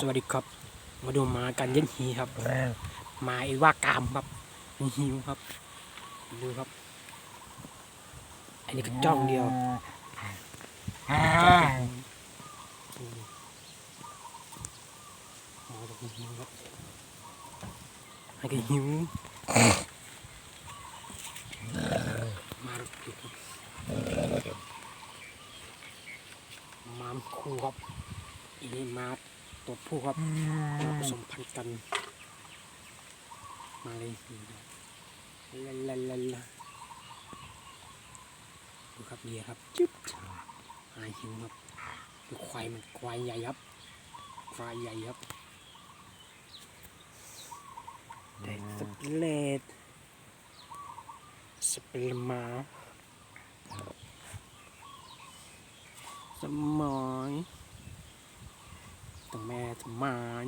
สวัสดีครับ มาดูหมากันเย็นหีครับหมาไอ้ว่ากามครับมันหิวครับดูครับ อันนี้ก็จ้องเดียวหมาจะหิวครับอันก็หิวมาดูครับมาคู่ครับอันนี้มา ตัวผู้ครับมาผสมพันธุ์กัน มาเลยลาลาลาลาดูครับเดียครับจึ๊บหายหิวครับดูควายมันควายใหญ่ครับควายใหญ่ครับได้สเปเลดสเปลมาสมอย ตัวแม่สมาน